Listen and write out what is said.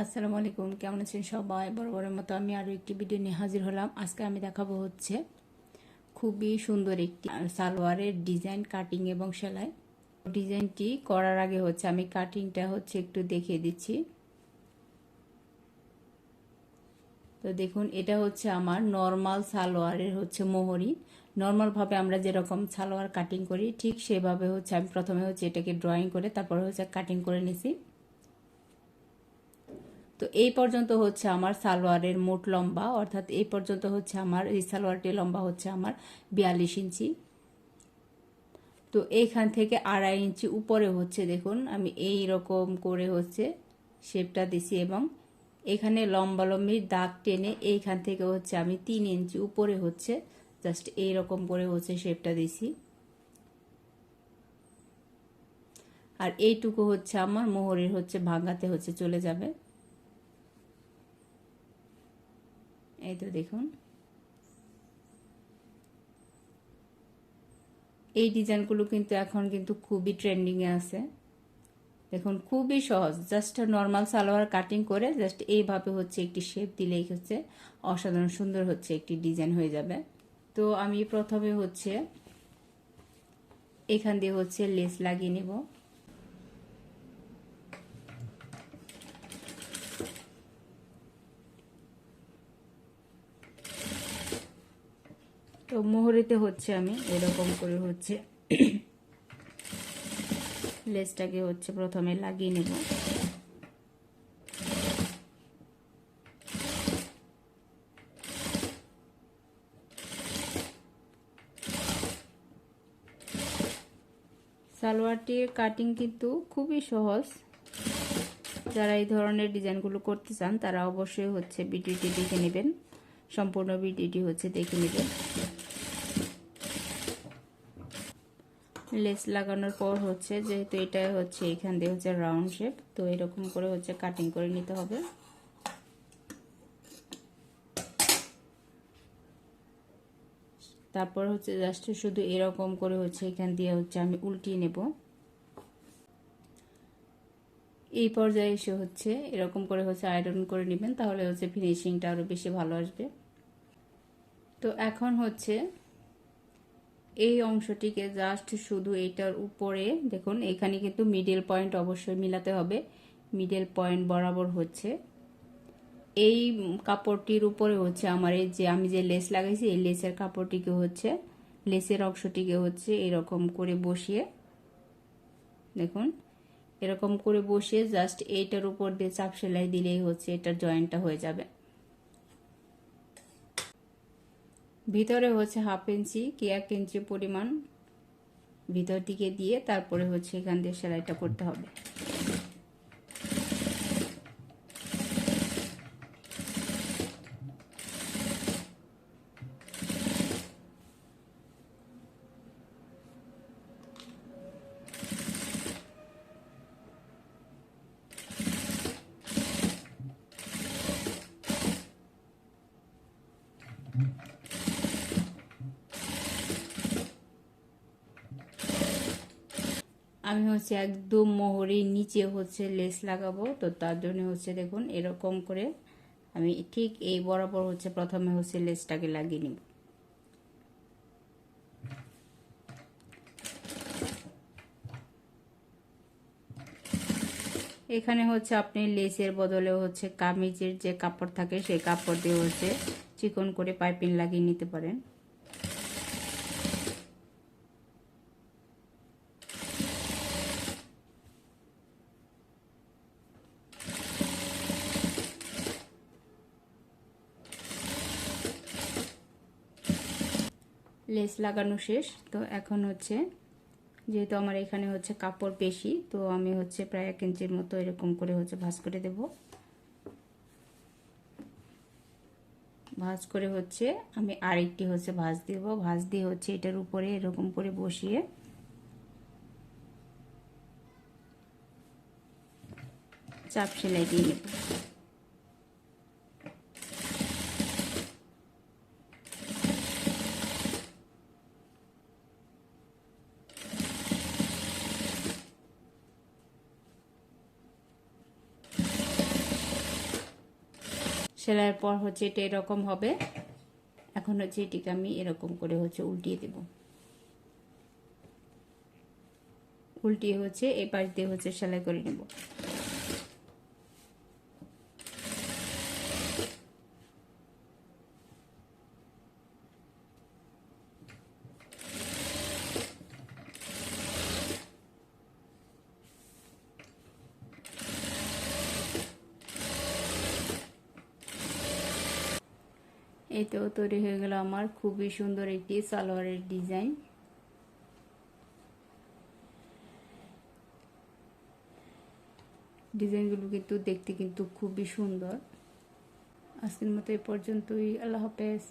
আসসালামু আলাইকুম, কেমন আছেন সবাই? বরাবরের মতো আমি আরও একটি ভিডিও নিয়ে হাজির হলাম। আজকে আমি দেখাবো হচ্ছে খুবই সুন্দর একটি সালোয়ারের ডিজাইন কাটিং এবং সেলাই। ডিজাইনটি করার আগে হচ্ছে আমি কাটিংটা হচ্ছে একটু দেখিয়ে দিচ্ছি। তো দেখুন, এটা হচ্ছে আমার নর্মাল সালোয়ারের হচ্ছে মোহরি। নর্মালভাবে আমরা যেরকম সালোয়ার কাটিং করি, ঠিক সেভাবে হচ্ছে আমি প্রথমে হচ্ছে এটাকে ড্রয়িং করে, তারপরে হচ্ছে কাটিং করে নিছি। তো এই পর্যন্ত হচ্ছে আমার সালোয়ারের মোট লম্বা, অর্থাৎ এই পর্যন্ত হচ্ছে আমার, এই সালোয়ারটি লম্বা হচ্ছে আমার বিয়াল্লিশ ইঞ্চি। তো এইখান থেকে আড়াই ইঞ্চি উপরে হচ্ছে, দেখুন, আমি এই রকম করে হচ্ছে শেপটা দিছি এবং এখানে লম্বা লম্বির দাগ টেনে এইখান থেকে হচ্ছে আমি তিন ইঞ্চি উপরে হচ্ছে জাস্ট এই রকম করে হচ্ছে শেপটা দিছি। আর এইটুকু হচ্ছে আমার মোহরের হচ্ছে ভাঙাতে হচ্ছে চলে যাবে। এই তো দেখুন। এই ডিজাইনগুলো কিন্তু এখন কিন্তু খুবই ট্রেন্ডিংয়ে আছে। দেখুন, খুবই সহজ। জাস্ট নর্মাল সালোয়ার কাটিং করে জাস্ট এইভাবে হচ্ছে একটি শেপ দিলেই হচ্ছে অসাধারণ সুন্দর হচ্ছে একটি ডিজাইন হয়ে যাবে। তো আমি প্রথমে হচ্ছে এখান দিয়ে হচ্ছে লেস লাগিয়ে নেব তো মোহরেতে হচ্ছে আমি এরকম করে হচ্ছে লেসটাকে হচ্ছে প্রথমে লাগিয়ে নেব। সালোয়ারটির কাটিং কিন্তু খুবই সহজ। যারা এই ধরনের ডিজাইনগুলো করতে চান, তারা অবশ্যই হচ্ছে ভিডিওটি দেখে নেবেন। সম্পূর্ণ ভিডিওটি হচ্ছে দেখে নেবেন। লেস লাগানোর পর হচ্ছে যেহেতু এটা হচ্ছে এখান দিয়ে হচ্ছে রাউন্ড শেপ তো এরকম করে হচ্ছে কাটিং করে নিতে হবে। তারপর হচ্ছে জাস্ট শুধু এরকম করে হচ্ছে এখান দিয়ে হচ্ছে আমি উল্টিয়ে নেব। এই পর্যায়ে এসে হচ্ছে এরকম করে হচ্ছে আয়রন করে নেবেন, তাহলে হচ্ছে ফিনিশিংটা আরও বেশি ভালো আসবে। তো এখন হচ্ছে এই অংশটিকে জাস্ট শুধু এটার উপরে, দেখুন, এখানে কিন্তু মিডল পয়েন্ট অবশ্যই মিলাতে হবে। মিডল পয়েন্ট বরাবর হচ্ছে। এই কাপড়টির উপরে হচ্ছে আমার এই যে, আমি যে লেস লাগাইছি, এই লেসের কাপড়টিকে হচ্ছে লেসের অংশটিকে হচ্ছে এরকম করে বসিয়ে, দেখুন, এরকম করে বসিয়ে জাস্ট এইটার উপর দিয়ে চাপ সেলাই দিলেই হচ্ছে এটার জয়েন্টটা হয়ে যাবে। ভিতরে হচ্ছে হাফ ইঞ্চি কি এক ইঞ্চি পরিমাণ ভিতর দিকে দিয়ে তারপরে হচ্ছে এখান দিয়ে সেলাইটা করতে হবে। আমি হচ্ছে একদম মোহরের নিচে হচ্ছে লেস লাগাবো। তো তার জন্য হচ্ছে দেখুন, এরকম করে আমি ঠিক এই বরাবর হচ্ছে প্রথমে হচ্ছে লেসটাকে লাগিয়ে নিব। এখানে হচ্ছে আপনি লেসের বদলে হচ্ছে কামিজের যে কাপড় থাকে, সেই কাপড় দিয়ে হচ্ছে চিকন করে পাইপিং লাগিয়ে নিতে পারেন। লেস লাগানো শেষ। তো এখন হচ্ছে, যেহেতু আমার এখানে হচ্ছে কাপড় বেশি, তো আমি হচ্ছে প্রায় এক ইঞ্চির মতো এরকম করে হচ্ছে ভাজ করে দেব। ভাজ করে হচ্ছে আমি আরেকটি হচ্ছে ভাজ দেব। ভাজ দিয়ে হচ্ছে এটার উপরে এরকম করে বসিয়ে চাপ সেলাই দিয়ে নেব। সেলাইয়ের পর হচ্ছে এটা এরকম হবে। এখন হচ্ছে এটিকে আমি এরকম করে হচ্ছে উল্টিয়ে দেব। উল্টিয়ে হচ্ছে এই পাশ দিয়ে হচ্ছে সেলাই করে নেব। তো তৈরি হয়ে গেল আমার খুবই সুন্দর একটি সালোয়ারের ডিজাইন। ডিজাইনগুলো কিন্তু দেখতে কিন্তু খুবই সুন্দর। আজকের মতো এ পর্যন্তই। আল্লাহ হাফেজ।